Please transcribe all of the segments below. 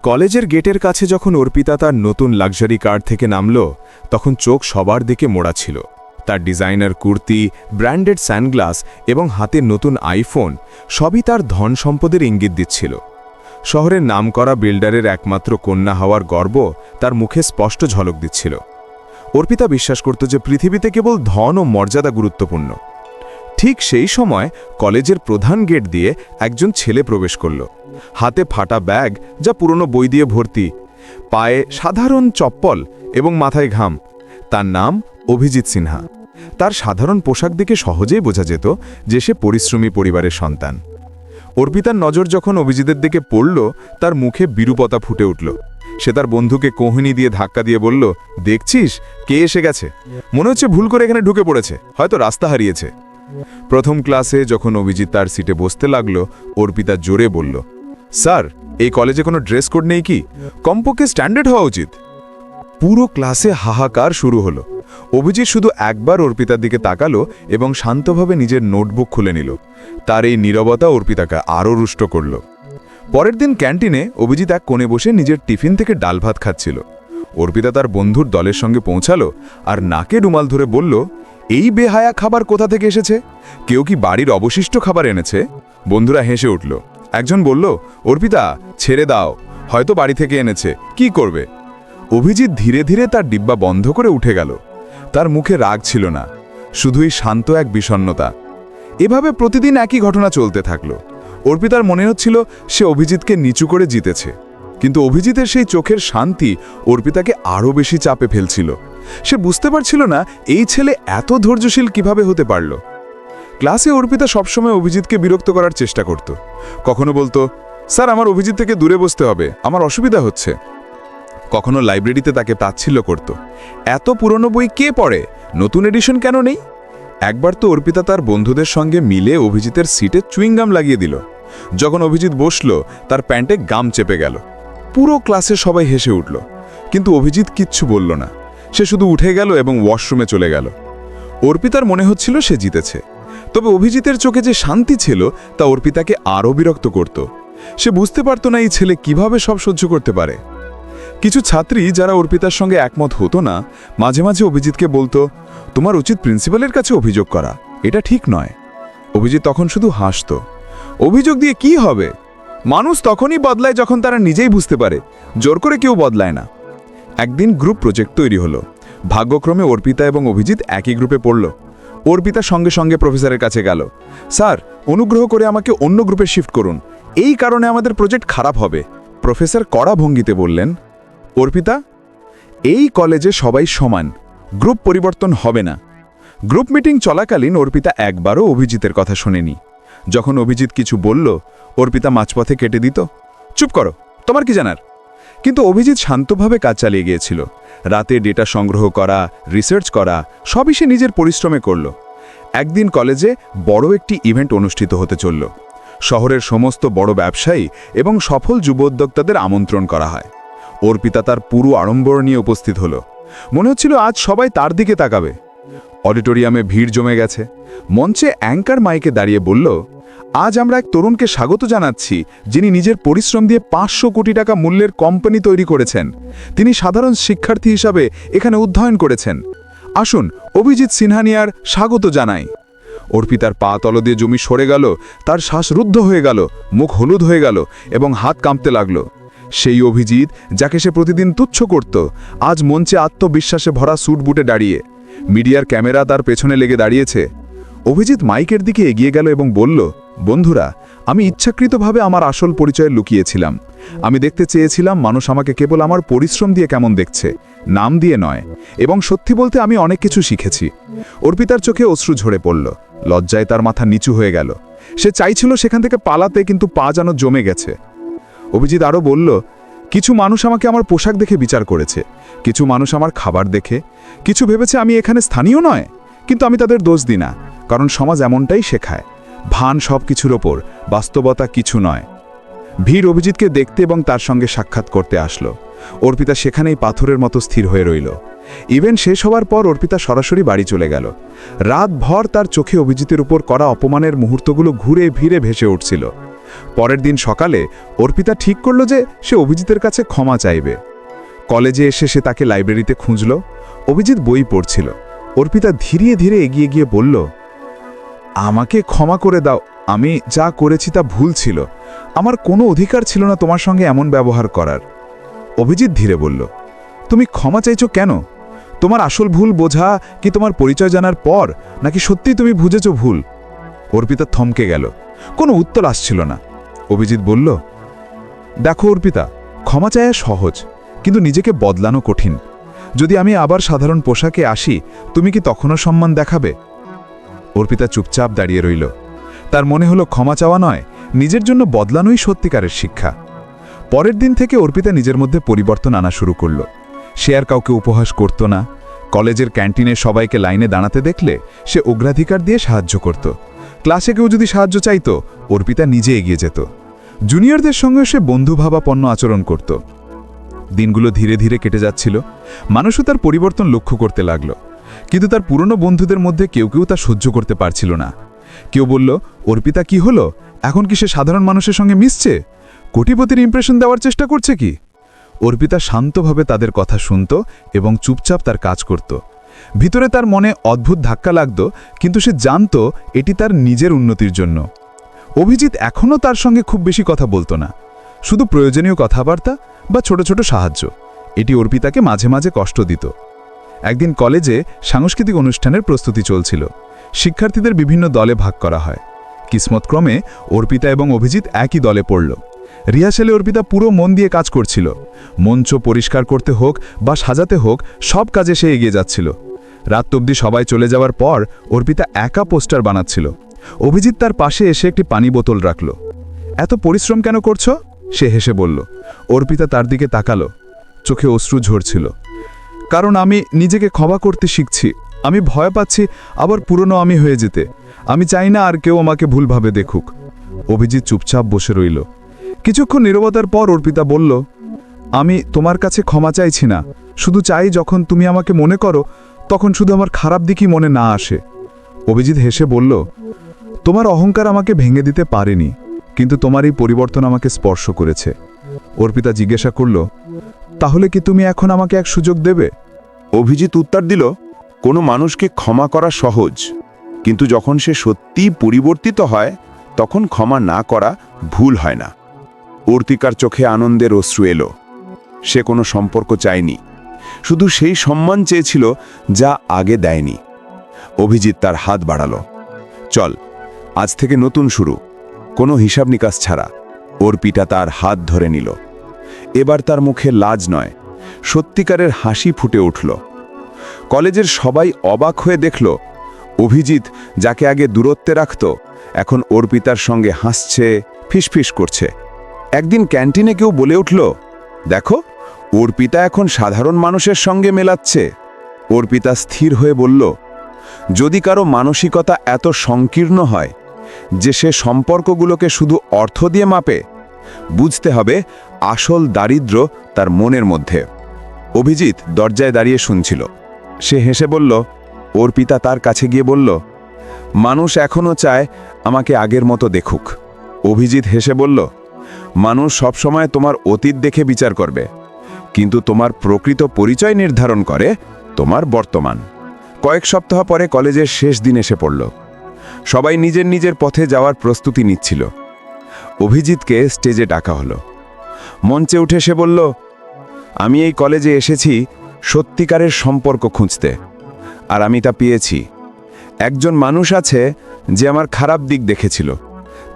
কলেজের গেটের কাছে যখন অর্পিতা তার নতুন লাক্সারি কার থেকে নামল, তখন চোখ সবার দিকে মোড়া ছিল। তার ডিজাইনার কুর্তি, ব্র্যান্ডেড স্যানগ্লাস এবং হাতের নতুন আইফোন সবই তার ধন সম্পদের ইঙ্গিত দিচ্ছিল। শহরের নামকরা বিল্ডারের একমাত্র কন্যা হওয়ার গর্ব তার মুখে স্পষ্ট ঝলক দিচ্ছিল। অর্পিতা বিশ্বাস করত যে পৃথিবীতে কেবল ধন ও মর্যাদা গুরুত্বপূর্ণ। ঠিক সেই সময় কলেজের প্রধান গেট দিয়ে একজন ছেলে প্রবেশ করল। হাতে ফাটা ব্যাগ যা পুরনো বই দিয়ে ভর্তি, পায়ে সাধারণ চপ্পল এবং মাথায় ঘাম। তার নাম অভিজিৎ সিনহা। তার সাধারণ পোশাক দেখে সহজেই বোঝা যেত যে সে পরিশ্রমী পরিবারের সন্তান। অর্পিতার নজর যখন অভিজিতের দিকে পড়ল, তার মুখে বিরূপতা ফুটে উঠল। সে তার বন্ধুকে কোহিনী দিয়ে ধাক্কা দিয়ে বলল, দেখছিস? কে এসে গেছে? মনে হচ্ছে ভুল করে এখানে ঢুকে পড়েছে। হয়তো রাস্তা হারিয়েছে। প্রথম ক্লাসে যখন অভিজিৎ তার সিটে বসতে লাগল, অর্পিতা জোরে বলল, স্যার, এই কলেজে কোনো ড্রেস কোড নেই কি? কমপক্ষে স্ট্যান্ডার্ড হওয়া উচিত। পুরো ক্লাসে হাহাকার শুরু হলো। অভিজিৎ শুধু একবার অর্পিতার দিকে তাকালো এবং শান্তভাবে নিজের নোটবুক খুলে নিল। তার এই নীরবতা অর্পিতাকে আরও রুষ্ট করল। পরের দিন ক্যান্টিনে অভিজিৎ এক কোণে বসে নিজের টিফিন থেকে ডাল ভাত খাচ্ছিল। অর্পিতা তার বন্ধুর দলের সঙ্গে পৌঁছালো আর নাকে রুমাল ধরে বলল এই বেহায়া খাবার কোথা থেকে এসেছে? কেউ কি বাড়ির অবশিষ্ট খাবার এনেছে? বন্ধুরা হেসে উঠল। একজন বলল, অর্পিতা, ছেড়ে দাও। হয়তো বাড়ি থেকে এনেছে। কি করবে? অভিজিৎ ধীরে ধীরে তার ডিব্বা বন্ধ করে উঠে গেল। তার মুখে রাগ ছিল না। শুধুই শান্ত এক বিষণ্ণতা। এভাবে প্রতিদিন একই ঘটনা চলতে থাকল। অর্পিতার মনে হচ্ছিল, সে অভিজিৎকে নিচু করে জিতেছে। কিন্তু অভিজিতের সেই চোখের শান্তি অর্পিতাকে আরও বেশি চাপে ফেলছিল। সে বুঝতে পারছিল না এই ছেলে এত ধৈর্যশীল কীভাবে হতে পারল। ক্লাসে অর্পিতা সবসময় অভিজিৎকে বিরক্ত করার চেষ্টা করত। কখনো বলতো, স্যার, আমার অভিজিৎ থেকে দূরে বসতে হবে, আমার অসুবিধা হচ্ছে। কখনো লাইব্রেরিতে তাকে তাচ্ছিল্য করত। এত পুরনো বই কে পড়ে? নতুন এডিশন কেন নেই? একবার তো অর্পিতা তার বন্ধুদের সঙ্গে মিলে অভিজিতের সিটে চুইংগাম লাগিয়ে দিল। যখন অভিজিৎ বসল, তার প্যান্টে গাম চেপে গেল। পুরো ক্লাসে সবাই হেসে উঠল। কিন্তু অভিজিৎ কিচ্ছু বলল না। সে শুধু উঠে গেল এবং ওয়াশরুমে চলে গেল। অর্পিতার মনে হচ্ছিল সে জিতেছে। তবে অভিজিতের চোখে যে শান্তি ছিল, তা অর্পিতাকে আরও বিরক্ত করত। সে বুঝতে পারত না এই ছেলে কীভাবে সব সহ্য করতে পারে। কিছু ছাত্রী যারা অর্পিতার সঙ্গে একমত হতো না, মাঝে মাঝে অভিজিৎকে বলতো, তোমার উচিত প্রিন্সিপালের কাছে অভিযোগ করা। এটা ঠিক নয়। অভিজিৎ তখন শুধু হাসত। অভিযোগ দিয়ে কি হবে? মানুষ তখনই বদলায় যখন তারা নিজেই বুঝতে পারে, জোর করে কেউ বদলায় না। একদিন গ্রুপ প্রজেক্ট তৈরি হলো। ভাগ্যক্রমে অর্পিতা এবং অভিজিৎ একই গ্রুপে পড়ল। অর্পিতা সঙ্গে সঙ্গে প্রফেসরের কাছে গেল, স্যার, অনুগ্রহ করে আমাকে অন্য গ্রুপে শিফট করুন। এই কারণে আমাদের প্রজেক্ট খারাপ হবে। প্রফেসর কড়া ভঙ্গিতে বললেন, অর্পিতা, এই কলেজে সবাই সমান। গ্রুপ পরিবর্তন হবে না। গ্রুপ মিটিং চলাকালীন অর্পিতা একবারও অভিজিতের কথা শোনেনি। যখন অভিজিৎ কিছু বলল অর্পিতা মাঝপথে কেটে দিত, চুপ করো, তোমার কি জানার? কিন্তু অভিজিৎ শান্তভাবে কাজ চালিয়ে গিয়েছিল। রাতে ডেটা সংগ্রহ করা, রিসার্চ করা, সবই সে নিজের পরিশ্রমে করল। একদিন কলেজে বড় একটি ইভেন্ট অনুষ্ঠিত হতে চলল। শহরের সমস্ত বড় ব্যবসায়ী এবং সফল যুব উদ্যোক্তাদের আমন্ত্রণ করা হয়। অর্পিতা তার পুরো আড়ম্বর নিয়ে উপস্থিত হল। মনে হচ্ছিল আজ সবাই তার দিকে তাকাবে। অডিটোরিয়ামে ভিড় জমে গেছে। মঞ্চে অ্যাঙ্কার মাইকে দাঁড়িয়ে বলল আজ আমরা এক তরুণকে স্বাগত জানাচ্ছি, যিনি নিজের পরিশ্রম দিয়ে পাঁচশো কোটি টাকা মূল্যের কোম্পানি তৈরি করেছেন। তিনি সাধারণ শিক্ষার্থী হিসাবে এখানে অধ্যয়ন করেছেন। আসুন, অভিজিৎ সিনহানিয়ার স্বাগত জানাই। অর্পিতার পা তল দিয়ে জমি সরে গেল, তার শ্বাস রুদ্ধ হয়ে গেল, মুখ হলুদ হয়ে গেল এবং হাত কাঁপতে লাগল। সেই অভিজিৎ, যাকে সে প্রতিদিন তুচ্ছ করত, আজ মঞ্চে আত্মবিশ্বাসে ভরা স্যুট বুটে দাঁড়িয়ে। মিডিয়ার ক্যামেরা তার পেছনে লেগে দাঁড়িয়েছে। অভিজিৎ মাইকের দিকে এগিয়ে গেল এবং বলল বন্ধুরা, আমি ইচ্ছাকৃতভাবে আমার আসল পরিচয় লুকিয়েছিলাম। আমি দেখতে চেয়েছিলাম মানুষ আমাকে কেবল আমার পরিশ্রম দিয়ে কেমন দেখছে, নাম দিয়ে নয়, এবং সত্যি বলতে আমি অনেক কিছু শিখেছি। অর্পিতার চোখে অশ্রু ঝরে পড়ল, লজ্জায় তার মাথা নিচু হয়ে গেল। সে চাইছিল সেখান থেকে পালাতে, কিন্তু পা যেন জমে গেছে। অভিজিৎ আরও বলল, কিছু মানুষ আমাকে আমার পোশাক দেখে বিচার করেছে, কিছু মানুষ আমার খাবার দেখে, কিছু ভেবেছে আমি এখানে স্থানীয় নয়, কিন্তু আমি তাদের দোষ দিই না, কারণ সমাজ এমনটাই শেখায়। ভান সব কিছুর ওপর, বাস্তবতা কিছু নয়। ভিড় অভিজিৎকে দেখতে এবং তার সঙ্গে সাক্ষাৎ করতে আসলো। অর্পিতা সেখানেই পাথরের মতো স্থির হয়ে রইল। ইভেন্ট শেষ হওয়ার পর অর্পিতা সরাসরি বাড়ি চলে গেল। রাত ভর তার চোখে অভিজিতের উপর করা অপমানের মুহূর্তগুলো ঘুরে ভিড়ে ভেসে উঠছিল। পরের দিন সকালে অর্পিতা ঠিক করল যে সে অভিজিতের কাছে ক্ষমা চাইবে। কলেজে এসে সে তাকে লাইব্রেরিতে খুঁজল। অভিজিৎ বই পড়ছিল। অর্পিতা ধীরে ধীরে এগিয়ে গিয়ে বলল আমাকে ক্ষমা করে দাও, আমি যা করেছি তা ভুল ছিল। আমার কোনো অধিকার ছিল না তোমার সঙ্গে এমন ব্যবহার করার। অভিজিৎ ধীরে বলল, তুমি ক্ষমা চাইছো কেন? তোমার আসল ভুল বোঝা কি তোমার পরিচয় জানার পর? নাকি সত্যিই তুমি বুঝেছ ভুল? অর্পিতা থমকে গেল, কোনো উত্তর আসছিল না। অভিজিৎ বলল, দেখো অর্পিতা, ক্ষমা চাওয়া সহজ, কিন্তু নিজেকে বদলানো কঠিন। যদি আমি আবার সাধারণ পোশাকে আসি, তুমি কি তখনও সম্মান দেখাবে? অর্পিতা চুপচাপ দাঁড়িয়ে রইল। তার মনে হলো ক্ষমা চাওয়া নয়, নিজের জন্য বদলানোই সত্যিকারের শিক্ষা। পরের দিন থেকে অর্পিতা নিজের মধ্যে পরিবর্তন আনা শুরু করল। সে আর কাউকে উপহাস করত না। কলেজের ক্যান্টিনে সবাইকে লাইনে দাঁড়াতে দেখলে সে অগ্রাধিকার দিয়ে সাহায্য করত। ক্লাসে কেউ যদি সাহায্য চাইত, অর্পিতা নিজে এগিয়ে যেত। জুনিয়রদের সঙ্গে সে বন্ধুভাবাপন্ন আচরণ করত। দিনগুলো ধীরে ধীরে কেটে যাচ্ছিল। মানুষও তার পরিবর্তন লক্ষ্য করতে লাগল। কিন্তু তার পুরনো বন্ধুদের মধ্যে কেউ কেউ তা সহ্য করতে পারছিল না। কেউ বলল অর্পিতা কি হলো? এখন কি সে সাধারণ মানুষের সঙ্গে মিশছে? কোটিপতির ইমপ্রেশন দেওয়ার চেষ্টা করছে কি? অর্পিতা শান্তভাবে তাদের কথা শুনত এবং চুপচাপ তার কাজ করত। ভিতরে তার মনে অদ্ভুত ধাক্কা লাগত, কিন্তু সে জানত এটি তার নিজের উন্নতির জন্য। অভিজিৎ এখনও তার সঙ্গে খুব বেশি কথা বলতো না। শুধু প্রয়োজনীয় কথাবার্তা বা ছোট ছোট সাহায্য। এটি অর্পিতাকে মাঝে মাঝে কষ্ট দিত। একদিন কলেজে সাংস্কৃতিক অনুষ্ঠানের প্রস্তুতি চলছিল। শিক্ষার্থীদের বিভিন্ন দলে ভাগ করা হয়। কিসমতক্রমে অর্পিতা এবং অভিজিৎ একই দলে পড়ল। রিহার্সেলে অর্পিতা পুরো মন দিয়ে কাজ করছিল। মঞ্চ পরিষ্কার করতে হোক বা সাজাতে হোক, সব কাজে সে এগিয়ে যাচ্ছিল। রাত অবধি সবাই চলে যাওয়ার পর অর্পিতা একা পোস্টার বানাচ্ছিল। অভিজিৎ তার পাশে এসে একটি পানি বোতল রাখল। এত পরিশ্রম কেন করছ? সে হেসে বলল। অর্পিতা তার দিকে তাকালো। চোখে অশ্রু ঝরছিল। কারণ আমি নিজেকে ক্ষমা করতে শিখছি। আমি ভয় পাচ্ছি আবার পুরনো আমি হয়ে যেতে। আমি চাই না আর কেউ আমাকে ভুলভাবে দেখুক। অভিজিৎ চুপচাপ বসে রইল। কিছুক্ষণ নীরবতার পর অর্পিতা বলল, আমি তোমার কাছে ক্ষমা চাইছি না। শুধু চাই যখন তুমি আমাকে মনে করো, তখন শুধু আমার খারাপ দিকই মনে না আসে। অভিজিৎ হেসে বলল, তোমার অহংকার আমাকে ভেঙে দিতে পারেনি, কিন্তু তোমার এই পরিবর্তন আমাকে স্পর্শ করেছে। অর্পিতা জিজ্ঞাসা করল তাহলে কি তুমি এখন আমাকে এক সুযোগ দেবে? অভিজিৎ উত্তর দিল, কোনো মানুষকে ক্ষমা করা সহজ। কিন্তু যখন সে সত্যিই পরিবর্তিত হয়, তখন ক্ষমা না করা ভুল হয় না। অর্তিকার চোখে আনন্দের অশ্রু এলো। সে কোনো সম্পর্ক চায়নি। শুধু সেই সম্মান চেয়েছিল যা আগে দেয়নি। অভিজিৎ তার হাত বাড়ালো। চল, আজ থেকে নতুন শুরু। কোনো হিসাব নিকাশ ছাড়া। অর্পিতা তার হাত ধরে নিল। এবার তার মুখে লাজ নয়। সত্যিকারের হাসি ফুটে উঠল। কলেজের সবাই অবাক হয়ে দেখল, অভিজিৎ যাকে আগে দূরত্বে রাখত, এখন অর্পিতার সঙ্গে হাসছে, ফিসফিস করছে। একদিন ক্যান্টিনে কেউ বলে উঠল, দেখো অর্পিতা এখন সাধারণ মানুষের সঙ্গে মেলাচ্ছে। অর্পিতা স্থির হয়ে বলল, যদি কারও মানসিকতা এত সংকীর্ণ হয়, যে সে সম্পর্কগুলোকে শুধু অর্থ দিয়ে মাপে, বুঝতে হবে আসল দারিদ্র তার মনের মধ্যে। অভিজিৎ দরজায় দাঁড়িয়ে শুনছিল। সে হেসে বলল, ওর পিতা তার কাছে গিয়ে বলল, মানুষ এখনও চায় আমাকে আগের মতো দেখুক অভিজিৎ হেসে বলল, মানুষ সবসময় তোমার অতীত দেখে বিচার করবে, কিন্তু তোমার প্রকৃত পরিচয় নির্ধারণ করে তোমার বর্তমান কয়েক সপ্তাহ পরে কলেজের শেষ দিন এসে পড়ল। সবাই নিজের নিজের পথে যাওয়ার প্রস্তুতি নিচ্ছিল। অভিজিৎকে স্টেজে ডাকা হলো। মঞ্চে উঠে সে বলল, আমি এই কলেজে এসেছি সত্যিকারের সম্পর্ক খুঁজতে, আর আমি তা পেয়েছি। একজন মানুষ আছে যে আমার খারাপ দিক দেখেছিল,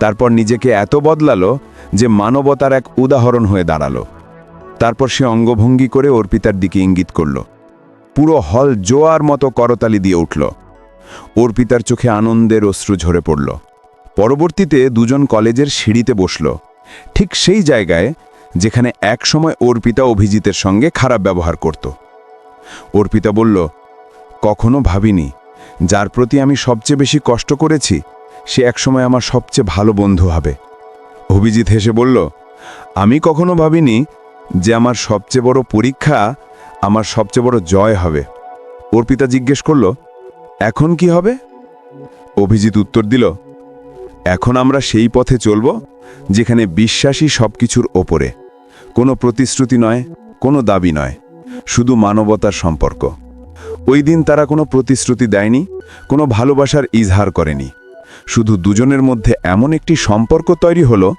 তারপর নিজেকে এত বদলালো যে মানবতার এক উদাহরণ হয়ে দাঁড়াল। তারপর সে অঙ্গভঙ্গি করে অর্পিতার দিকে ইঙ্গিত করল। পুরো হল জোয়ার মতো করতালি দিয়ে উঠল। অর্পিতার চোখে আনন্দের অশ্রু ঝরে পড়ল। পরবর্তীতে দুজন কলেজের সিঁড়িতে বসল। ঠিক সেই জায়গায় যেখানে একসময় অর্পিতা অভিজিতের সঙ্গে খারাপ ব্যবহার করত। অর্পিতা বলল, কখনো ভাবিনি, যার প্রতি আমি সবচেয়ে বেশি কষ্ট করেছি, সে একসময় আমার সবচেয়ে ভালো বন্ধু হবে। অভিজিৎ হেসে বলল, আমি কখনো ভাবিনি যে আমার সবচেয়ে বড় পরীক্ষা আমার সবচেয়ে বড় জয় হবে। অর্পিতা জিজ্ঞেস করল, এখন কি হবে? অভিজিৎ উত্তর দিল এখন আমরা সেই পথে চলব, যেখানে বিশ্বাসী সবকিছুর ওপরে। কোনো প্রতিশ্রুতি নয়, কোনো দাবি নয়, শুধু মানবতার সম্পর্ক। ওই দিন তারা কোনো প্রতিশ্রুতি দেয়নি, কোনো ভালোবাসার ইজহার করেনি। শুধু দুজনের মধ্যে এমন একটি সম্পর্ক তৈরি হলো,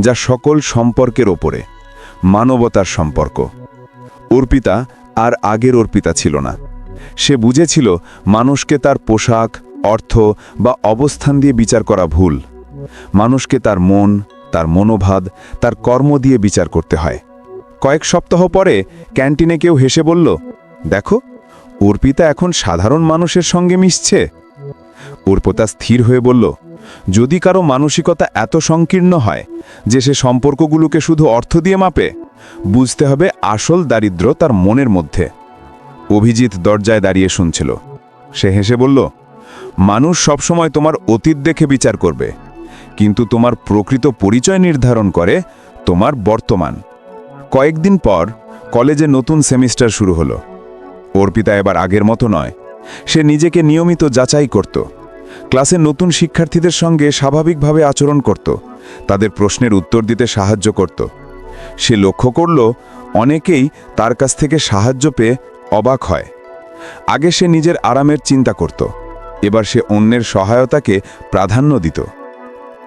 যা সকল সম্পর্কের ওপরে, মানবতার সম্পর্ক। অর্পিতা আর আগের অর্পিতা ছিল না। সে বুঝেছিল মানুষকে তার পোশাক অর্থ বা অবস্থান দিয়ে বিচার করা ভুল। মানুষকে তার মন, তার মনোভাব, তার কর্ম দিয়ে বিচার করতে হয়। কয়েক সপ্তাহ পরে ক্যান্টিনে কেউ হেসে বলল, দেখো, অর্পিতা এখন সাধারণ মানুষের সঙ্গে মিশছে। অর্পিতা স্থির হয়ে বলল, যদি কারও মানসিকতা এত সংকীর্ণ হয় যে সে সম্পর্কগুলোকে শুধু অর্থ দিয়ে মাপে, বুঝতে হবে আসল দারিদ্র তার মনের মধ্যে। অভিজিৎ দরজায় দাঁড়িয়ে শুনছিল। সে হেসে বলল মানুষ সবসময় তোমার অতীত দেখে বিচার করবে। কিন্তু তোমার প্রকৃত পরিচয় নির্ধারণ করে তোমার বর্তমান। কয়েকদিন পর কলেজে নতুন সেমিস্টার শুরু হলো। অর্পিতা এবার আগের মতো নয়। সে নিজেকে নিয়মিত যাচাই করত। ক্লাসের নতুন শিক্ষার্থীদের সঙ্গে স্বাভাবিকভাবে আচরণ করত। তাদের প্রশ্নের উত্তর দিতে সাহায্য করত। সে লক্ষ্য করল, অনেকেই তার কাছ থেকে সাহায্য পেয়ে অবাক হয়। আগে সে নিজের আরামের চিন্তা করত। এবার সে অন্যের সহায়তাকে প্রাধান্য দিত।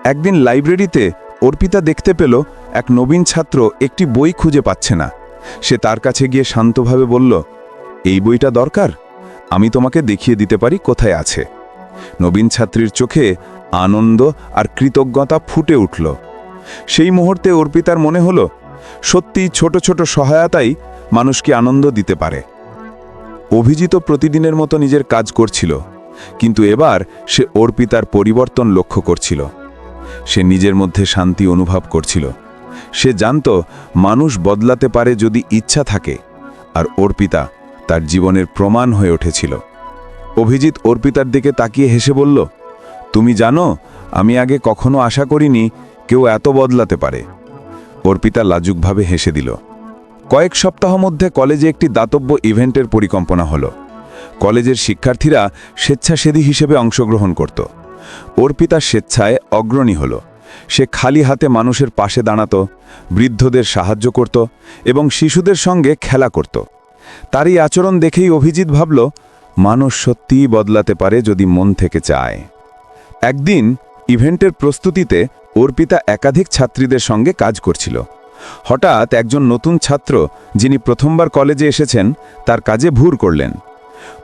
একদিন লাইব্রেরিতে অর্পিতা দেখতে পেল, এক নবীন ছাত্র একটি বই খুঁজে পাচ্ছে না। সে তার কাছে গিয়ে শান্তভাবে বলল, এই বইটা দরকার? আমি তোমাকে দেখিয়ে দিতে পারি কোথায় আছে? নবীন ছাত্রীর চোখে আনন্দ আর কৃতজ্ঞতা ফুটে উঠল। সেই মুহূর্তে অর্পিতার মনে হলো, সত্যি ছোট ছোট সহায়তাই মানুষকে আনন্দ দিতে পারে। অভিজিত প্রতিদিনের মতো নিজের কাজ করছিল। কিন্তু এবার সে অর্পিতার পরিবর্তন লক্ষ্য করছিল। সে নিজের মধ্যে শান্তি অনুভব করছিল। সে জানত মানুষ বদলাতে পারে যদি ইচ্ছা থাকে, আর অর্পিতা তার জীবনের প্রমাণ হয়ে উঠেছিল। অভিজিৎ অর্পিতার দিকে তাকিয়ে হেসে বলল, তুমি জানো, আমি আগে কখনো আশা করিনি কেউ এত বদলাতে পারে। অর্পিতা লাজুকভাবে হেসে দিল, কয়েক সপ্তাহ মধ্যে কলেজে একটি দাতব্য ইভেন্টের পরিকল্পনা হলো। কলেজের শিক্ষার্থীরা স্বেচ্ছাসেবী হিসেবে অংশগ্রহণ করত। অর্পিতা স্বেচ্ছায় অগ্রণী হল। সে খালি হাতে মানুষের পাশে দাঁড়াত, বৃদ্ধদের সাহায্য করত এবং শিশুদের সঙ্গে খেলা করত। তার এই আচরণ দেখেই অভিজিৎ ভাবল, মানুষ সত্যিই বদলাতে পারে যদি মন থেকে চায়। একদিন ইভেন্টের প্রস্তুতিতে অর্পিতা একাধিক ছাত্রীদের সঙ্গে কাজ করছিল। হঠাৎ একজন নতুন ছাত্র যিনি প্রথমবার কলেজে এসেছেন, তার কাজে ভুর করলেন।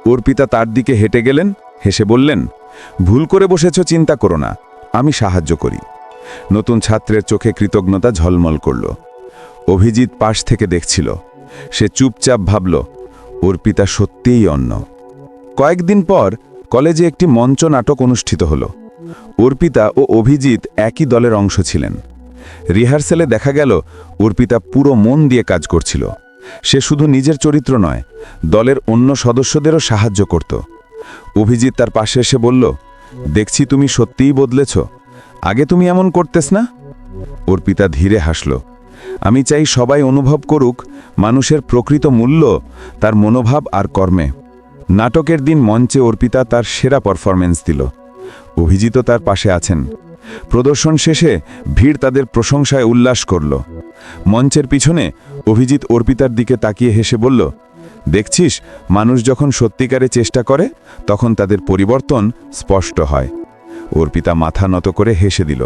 অর্পিতা তার দিকে হেঁটে গেলেন, হেসে বললেন, ভুল করে বসেছ, চিন্তা করো না, আমি সাহায্য করি। নতুন ছাত্রের চোখে কৃতজ্ঞতা ঝলমল করল। অভিজিৎ পাশ থেকে দেখছিল। সে চুপচাপ ভাবল অর্পিতা সত্যিই অন্য। কয়েকদিন পর কলেজে একটি মঞ্চ নাটক অনুষ্ঠিত হল। অর্পিতা ও অভিজিৎ একই দলের অংশ ছিলেন। রিহার্সেলে দেখা গেল অর্পিতা পুরো মন দিয়ে কাজ করছিল। সে শুধু নিজের চরিত্র নয়, দলের অন্য সদস্যদেরও সাহায্য করত। অভিজিৎ তার পাশে এসে বলল, দেখছি তুমি সত্যিই বদলেছ। আগে তুমি এমন করতেস না? অর্পিতা ধীরে হাসল, আমি চাই সবাই অনুভব করুক, মানুষের প্রকৃত মূল্য, তার মনোভাব আর কর্মে। নাটকের দিন মঞ্চে অর্পিতা তার সেরা পারফরমেন্স দিল। অভিজিৎ তার পাশে আছেন। প্রদর্শন শেষে ভিড় তাদের প্রশংসায় উল্লাস করল। মঞ্চের পিছনে অভিজিৎ অর্পিতার দিকে তাকিয়ে হেসে বলল, দেখছিস, মানুষ যখন সত্যিকারে চেষ্টা করে, তখন তাদের পরিবর্তন স্পষ্ট হয়। অর্পিতা মাথা নত করে হেসে দিল।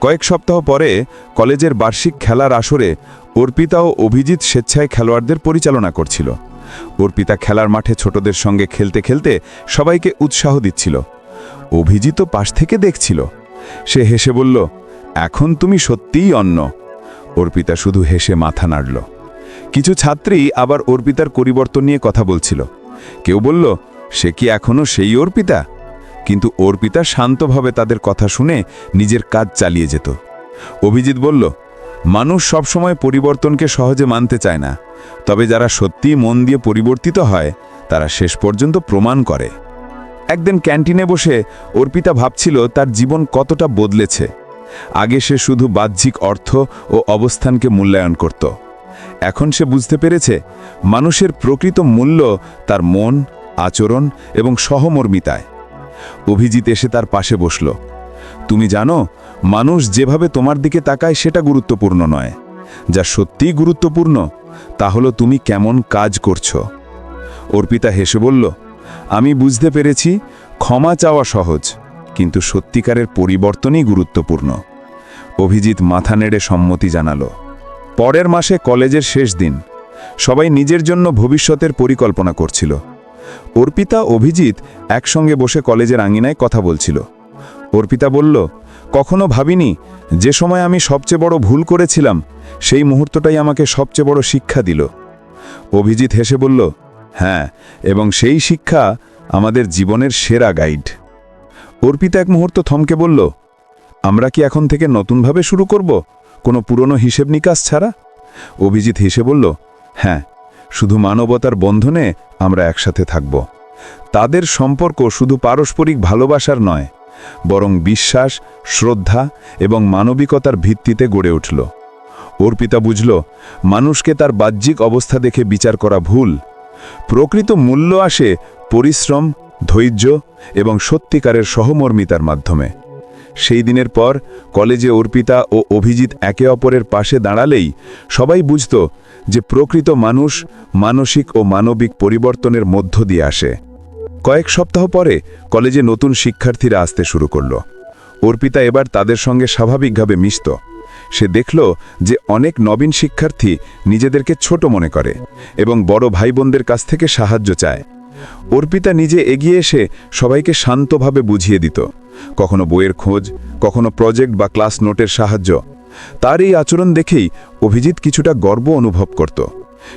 কয়েক সপ্তাহ পরে কলেজের বার্ষিক খেলার আসরে অর্পিতা ও অভিজিৎ স্বেচ্ছায় খেলোয়াড়দের পরিচালনা করছিল। অর্পিতা খেলার মাঠে ছোটদের সঙ্গে খেলতে খেলতে সবাইকে উৎসাহ দিচ্ছিল। অভিজিৎ পাশ থেকে দেখছিল। সে হেসে বলল, এখন তুমি সত্যিই অন্য। অর্পিতা শুধু হেসে মাথা নাড়ল। কিছু ছাত্রী আবার অর্পিতার পরিবর্তন নিয়ে কথা বলছিল। কেউ বলল, সে কি এখনও সেই অর্পিতা কিন্তু অর্পিতা শান্তভাবে তাদের কথা শুনে নিজের কাজ চালিয়ে যেত। অভিজিৎ বলল, মানুষ সবসময় পরিবর্তনকে সহজে মানতে চায় না। তবে যারা সত্যিই মন দিয়ে পরিবর্তিত হয়, তারা শেষ পর্যন্ত প্রমাণ করে। একদিন ক্যান্টিনে বসে অর্পিতা ভাবছিল তার জীবন কতটা বদলেছে। আগে সে শুধু বাহ্যিক অর্থ ও অবস্থানকে মূল্যায়ন করত। এখন সে বুঝতে পেরেছে, মানুষের প্রকৃত মূল্য তার মন, আচরণ এবং সহমর্মিতায়। অভিজিৎ এসে তার পাশে বসল। তুমি জানো, মানুষ যেভাবে তোমার দিকে তাকায় সেটা গুরুত্বপূর্ণ নয়। যা সত্যিই গুরুত্বপূর্ণ, তা হলো তুমি কেমন কাজ করছ। অর্পিতা হেসে বলল, আমি বুঝতে পেরেছি, ক্ষমা চাওয়া সহজ। কিন্তু সত্যিকারের পরিবর্তনই গুরুত্বপূর্ণ। অভিজিৎ মাথা নেড়ে সম্মতি জানালো। পরের মাসে কলেজের শেষ দিন। সবাই নিজের জন্য ভবিষ্যতের পরিকল্পনা করছিল। অর্পিতা, অভিজিৎ একসঙ্গে বসে কলেজের আঙিনায় কথা বলছিল। অর্পিতা বলল, কখনো ভাবিনি যে সময় আমি সবচেয়ে বড় ভুল করেছিলাম, সেই মুহূর্তটাই আমাকে সবচেয়ে বড় শিক্ষা দিল। অভিজিৎ হেসে বলল হ্যাঁ এবং সেই শিক্ষা আমাদের জীবনের সেরা গাইড। অর্পিতা এক মুহূর্ত থমকে বলল, আমরা কি এখন থেকে নতুনভাবে শুরু করব? কোনো পুরনো হিসেব নিকাশ ছাড়া? অভিজিৎ হেসে বলল হ্যাঁ শুধু মানবতার বন্ধনে আমরা একসাথে থাকব। তাদের সম্পর্ক শুধু পারস্পরিক ভালোবাসার নয়, বরং বিশ্বাস, শ্রদ্ধা এবং মানবিকতার ভিত্তিতে গড়ে উঠল। অর্পিতা বুঝল, মানুষকে তার বাহ্যিক অবস্থা দেখে বিচার করা ভুল। প্রকৃত মূল্য আসে পরিশ্রম ধৈর্য এবং সত্যিকারের সহমর্মিতার মাধ্যমে। সেই দিনের পর কলেজে অর্পিতা ও অভিজিৎ একে অপরের পাশে দাঁড়ালেই সবাই বুঝত যে প্রকৃত মানুষ মানসিক ও মানবিক পরিবর্তনের মধ্য দিয়ে আসে। কয়েক সপ্তাহ পরে কলেজে নতুন শিক্ষার্থীরা আসতে শুরু করল। অর্পিতা এবার তাদের সঙ্গে স্বাভাবিকভাবে মিশত। সে দেখল যে অনেক নবীন শিক্ষার্থী নিজেদেরকে ছোট মনে করে এবং বড় ভাই বোনদের কাছ থেকে সাহায্য চায়। অর্পিতা নিজে এগিয়ে এসে সবাইকে শান্তভাবে বুঝিয়ে দিত। কখনো বইয়ের খোঁজ, কখনো প্রজেক্ট বা ক্লাস নোটের সাহায্য। তার এই আচরণ দেখেই অভিজিৎ কিছুটা গর্ব অনুভব করত।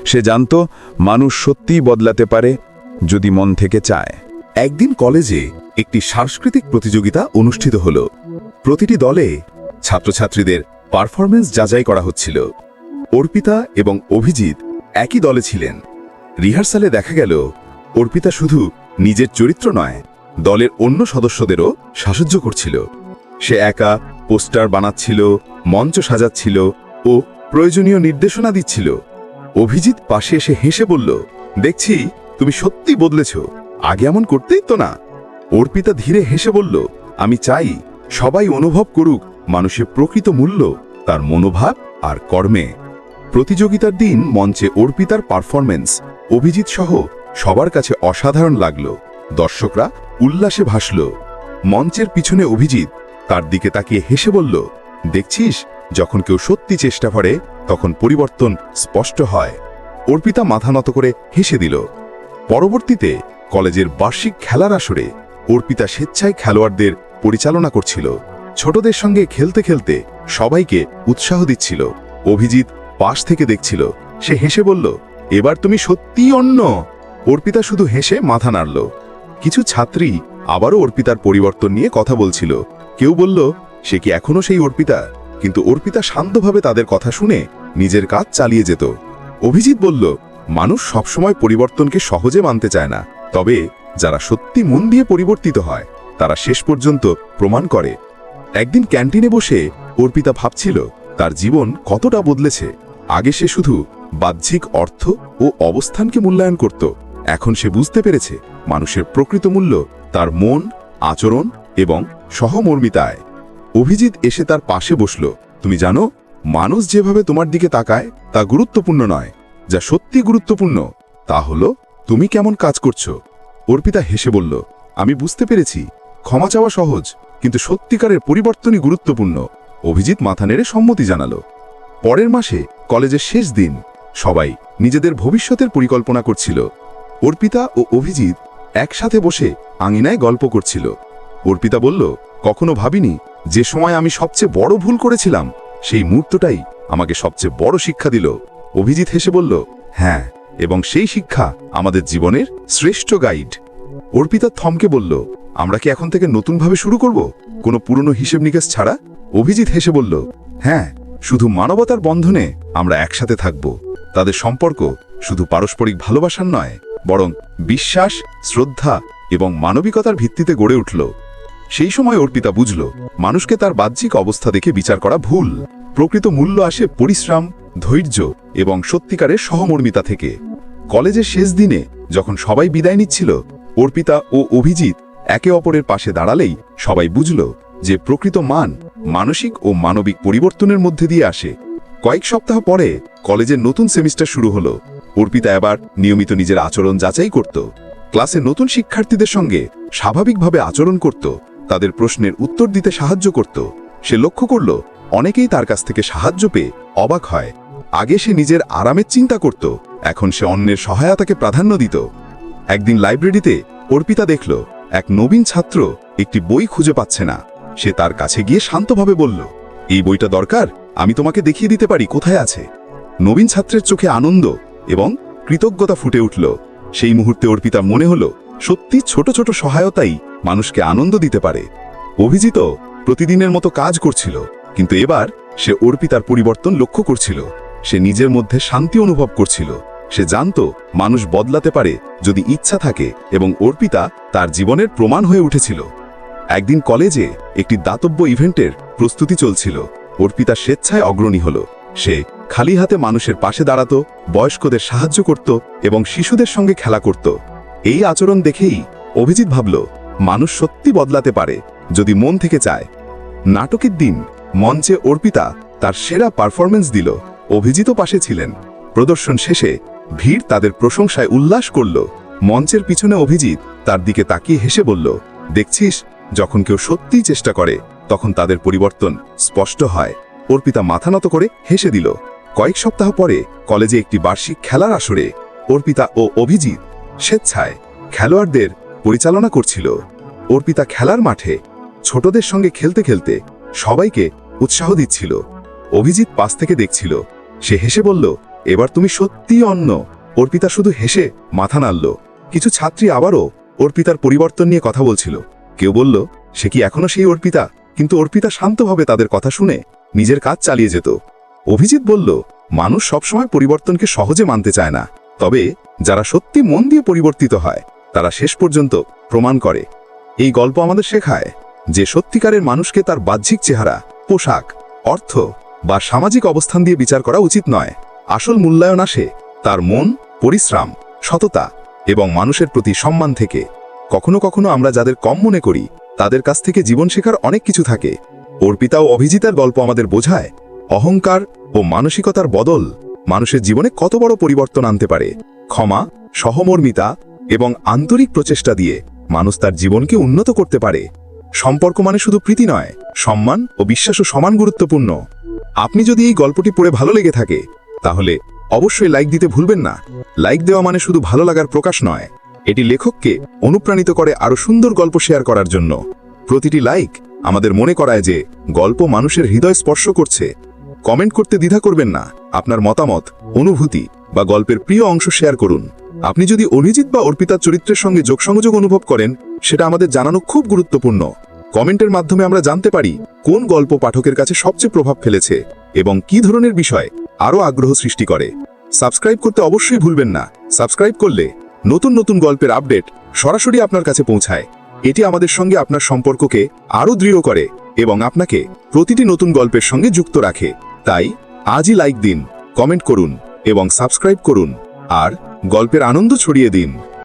সে জানত, মানুষ সত্যিই বদলাতে পারে, যদি মন থেকে চায়। একদিন কলেজে একটি সাংস্কৃতিক প্রতিযোগিতা অনুষ্ঠিত হল। প্রতিটি দলে ছাত্রছাত্রীদের পারফরমেন্স যাচাই করা হচ্ছিল। অর্পিতা এবং অভিজিৎ একই দলে ছিলেন। রিহার্সালে দেখা গেল অর্পিতা শুধু নিজের চরিত্র নয়, দলের অন্য সদস্যদেরও সাহায্য করছিল। সে একা পোস্টার বানাচ্ছিল, মঞ্চ সাজাচ্ছিল ও প্রয়োজনীয় নির্দেশনা দিচ্ছিল। অভিজিৎ পাশে এসে হেসে বলল, দেখছি, তুমি সত্যি বদলেছ। আগে এমন করতেই তো না? অর্পিতা ধীরে হেসে বলল, আমি চাই সবাই অনুভব করুক মানুষের প্রকৃত মূল্য, তার মনোভাব আর কর্মে। প্রতিযোগিতার দিন মঞ্চে অর্পিতার পারফরমেন্স অভিজিৎ সহ সবার কাছে অসাধারণ লাগল। দর্শকরা উল্লাসে ভাসল। মঞ্চের পিছনে অভিজিৎ তার দিকে তাকিয়ে হেসে বলল, দেখছিস, যখন কেউ সত্যি চেষ্টা করে, তখন পরিবর্তন স্পষ্ট হয়। অর্পিতা মাথা নত করে হেসে দিল। পরবর্তীতে কলেজের বার্ষিক খেলার আসরে অর্পিতা স্বেচ্ছায় খেলোয়াড়দের পরিচালনা করছিল। ছোটদের সঙ্গে খেলতে খেলতে সবাইকে উৎসাহ দিচ্ছিল। অভিজিৎ পাশ থেকে দেখছিল। সে হেসে বলল, এবার তুমি সত্যিই অন্য অর্পিতা শুধু হেসে মাথা নাড়ল। কিছু ছাত্রী আবারও অর্পিতার পরিবর্তন নিয়ে কথা বলছিল। কেউ বলল, সে কি এখনও সেই অর্পিতা? কিন্তু অর্পিতা শান্তভাবে তাদের কথা শুনে নিজের কাজ চালিয়ে যেত। অভিজিৎ বলল, মানুষ সবসময় পরিবর্তনকে সহজে মানতে চায় না। তবে যারা সত্যি মন দিয়ে পরিবর্তিত হয়, তারা শেষ পর্যন্ত প্রমাণ করে। একদিন ক্যান্টিনে বসে অর্পিতা ভাবছিল, তার জীবন কতটা বদলেছে। আগে সে শুধু বাহ্যিক অর্থ ও অবস্থানকে মূল্যায়ন করত। এখন সে বুঝতে পেরেছে মানুষের প্রকৃত মূল্য তার মন, আচরণ এবং সহমর্মিতায়। অভিজিৎ এসে তার পাশে বসল। তুমি জানো, মানুষ যেভাবে তোমার দিকে তাকায়, তা গুরুত্বপূর্ণ নয়। যা সত্যি গুরুত্বপূর্ণ, তা হলো, তুমি কেমন কাজ করছ? অর্পিতা হেসে বলল, আমি বুঝতে পেরেছি। ক্ষমা চাওয়া সহজ, কিন্তু সত্যিকারের পরিবর্তনই গুরুত্বপূর্ণ। অভিজিৎ মাথা নেড়ে সম্মতি জানালো। পরের মাসে কলেজের শেষ দিন, সবাই নিজেদের ভবিষ্যতের পরিকল্পনা করছিল। অর্পিতা ও অভিজিৎ একসাথে বসে আঙিনায় গল্প করছিল। অর্পিতা বলল, কখনো ভাবিনি যে সময় আমি সবচেয়ে বড় ভুল করেছিলাম, সেই মুহূর্তটাই আমাকে সবচেয়ে বড় শিক্ষা দিল। অভিজিৎ হেসে বলল হ্যাঁ এবং সেই শিক্ষা আমাদের জীবনের শ্রেষ্ঠ গাইড। অর্পিতা থমকে বলল, আমরা কি এখন থেকে নতুনভাবে শুরু করব? কোনো পুরনো হিসেব নিকেশ ছাড়া? অভিজিৎ হেসে বলল হ্যাঁ শুধু মানবতার বন্ধনে আমরা একসাথে থাকব। তাদের সম্পর্ক শুধু পারস্পরিক ভালোবাসার নয় বরং বিশ্বাস, শ্রদ্ধা এবং মানবিকতার ভিত্তিতে গড়ে উঠল। সেই সময় অর্পিতা বুঝল, মানুষকে তার বাহ্যিক অবস্থা দেখে বিচার করা ভুল। প্রকৃত মূল্য আসে পরিশ্রম, ধৈর্য এবং সত্যিকারের সহমর্মিতা থেকে। কলেজের শেষ দিনে যখন সবাই বিদায় নিচ্ছিল অর্পিতা ও অভিজিৎ একে অপরের পাশে দাঁড়ালেই সবাই বুঝল যে প্রকৃত মান মানসিক ও মানবিক পরিবর্তনের মধ্যে দিয়ে আসে। কয়েক সপ্তাহ পরে কলেজের নতুন সেমিস্টার শুরু হলো। অর্পিতা এবার নিয়মিত নিজের আচরণ যাচাই করত। ক্লাসে নতুন শিক্ষার্থীদের সঙ্গে স্বাভাবিকভাবে আচরণ করত। তাদের প্রশ্নের উত্তর দিতে সাহায্য করত। সে লক্ষ্য করল, অনেকেই তার কাছ থেকে সাহায্য পেয়ে অবাক হয়। আগে সে নিজের আরামের চিন্তা করত, এখন সে অন্যের সহায়তাকে প্রাধান্য দিত। একদিন লাইব্রেরিতে অর্পিতা দেখল, এক নবীন ছাত্র একটি বই খুঁজে পাচ্ছে না। সে তার কাছে গিয়ে শান্তভাবে বলল, এই বইটা দরকার? আমি তোমাকে দেখিয়ে দিতে পারি, কোথায় আছে? নবীন ছাত্রের চোখে আনন্দ এবং কৃতজ্ঞতা ফুটে উঠল। সেই মুহূর্তে অর্পিতা মনে হলো, সত্যি ছোট ছোট সহায়তাই মানুষকে আনন্দ দিতে পারে। অভিজিত প্রতিদিনের মতো কাজ করছিল, কিন্তু এবার সে অর্পিতার পরিবর্তন লক্ষ্য করছিল। সে নিজের মধ্যে শান্তি অনুভব করছিল। সে জানত মানুষ বদলাতে পারে যদি ইচ্ছা থাকে এবং অর্পিতা তার জীবনের প্রমাণ হয়ে উঠেছিল। একদিন কলেজে একটি দাতব্য ইভেন্টের প্রস্তুতি চলছিল। অর্পিতা স্বেচ্ছায় অগ্রণী হল। সে খালি হাতে মানুষের পাশে দাঁড়াতো, বয়স্কদের সাহায্য করত এবং শিশুদের সঙ্গে খেলা করত। এই আচরণ দেখেই অভিজিৎ ভাবল, মানুষ সত্যি বদলাতে পারে, যদি মন থেকে চায়। নাটকের দিন মঞ্চে অর্পিতা তার সেরা পারফরমেন্স দিল। অভিজিত পাশে ছিলেন। প্রদর্শন শেষে ভিড় তাদের প্রশংসায় উল্লাস করল। মঞ্চের পিছনে অভিজিৎ তার দিকে তাকিয়ে হেসে বলল, দেখছিস, যখন কেউ সত্যিই চেষ্টা করে, তখন তাদের পরিবর্তন স্পষ্ট হয়। অর্পিতা মাথা নত করে হেসে দিল। কয়েক সপ্তাহ পরে কলেজে একটি বার্ষিক খেলার আসরে অর্পিতা ও অভিজিৎ স্বেচ্ছায় খেলোয়াড়দের পরিচালনা করছিল। অর্পিতা খেলার মাঠে ছোটদের সঙ্গে খেলতে খেলতে সবাইকে উৎসাহ দিচ্ছিল। অভিজিৎ পাশ থেকে দেখছিল। সে হেসে বলল, এবার তুমি সত্যিই অন্য। অর্পিতা শুধু হেসে মাথা নাড়ল। কিছু ছাত্রী আবারও অর্পিতার পরিবর্তন নিয়ে কথা বলছিল। কেউ বলল, সে কি এখনও সেই অর্পিতা কিন্তু অর্পিতা শান্তভাবে তাদের কথা শুনে নিজের কাজ চালিয়ে যেত। অভিজিৎ বলল, মানুষ সবসময় পরিবর্তনকে সহজে মানতে চায় না। তবে যারা সত্যি মন দিয়ে পরিবর্তিত হয়, তারা শেষ পর্যন্ত প্রমাণ করে। এই গল্প আমাদের শেখায় যে সত্যিকারের মানুষকে তার বাহ্যিক চেহারা, পোশাক, অর্থ বা সামাজিক অবস্থান দিয়ে বিচার করা উচিত নয়। আসল মূল্যায়ন আসে তার মন, পরিশ্রম, সততা এবং মানুষের প্রতি সম্মান থেকে। কখনো কখনো আমরা যাদের কম মনে করি, তাদের কাছ থেকে জীবন শেখার অনেক কিছু থাকে। অর্পিতা ও অভিজিতার গল্প আমাদের বোঝায়। অহংকার ও মানসিকতার বদল মানুষের জীবনে কত বড় পরিবর্তন আনতে পারে। ক্ষমা, সহমর্মিতা এবং আন্তরিক প্রচেষ্টা দিয়ে মানুষ তার জীবনকে উন্নত করতে পারে। সম্পর্ক মানে শুধু প্রীতি নয়, সম্মান ও বিশ্বাসও সমান গুরুত্বপূর্ণ। আপনি যদি এই গল্পটি পড়ে ভালো লেগে থাকে, তাহলে অবশ্যই লাইক দিতে ভুলবেন না। লাইক দেওয়া মানে শুধু ভালো লাগার প্রকাশ নয়, এটি লেখককে অনুপ্রাণিত করে আরও সুন্দর গল্প শেয়ার করার জন্য। প্রতিটি লাইক আমাদের মনে করায় যে গল্প মানুষের হৃদয় স্পর্শ করছে। কমেন্ট করতে দ্বিধা করবেন না। আপনার মতামত, অনুভূতি বা গল্পের প্রিয় অংশ শেয়ার করুন। আপনি যদি অভিজিৎ বা অর্পিতার চরিত্রের সঙ্গে যোগসংযোগ অনুভব করেন, সেটা আমাদের জানানো খুব গুরুত্বপূর্ণ। কমেন্টের মাধ্যমে আমরা জানতে পারি, কোন গল্প পাঠকের কাছে সবচেয়ে প্রভাব ফেলেছে এবং কি ধরনের বিষয় আরও আগ্রহ সৃষ্টি করে। সাবস্ক্রাইব করতে অবশ্যই ভুলবেন না। সাবস্ক্রাইব করলে নতুন নতুন গল্পের আপডেট সরাসরি আপনার কাছে পৌঁছায়। এটি আমাদের সঙ্গে আপনার সম্পর্ককে আরও দৃঢ় করে এবং আপনাকে প্রতিটি নতুন গল্পের সঙ্গে যুক্ত রাখে। তাই আজই লাইক দিন, কমেন্ট করুন এবং সাবস্ক্রাইব করুন। আর গল্পের আনন্দ ছড়িয়ে দিন।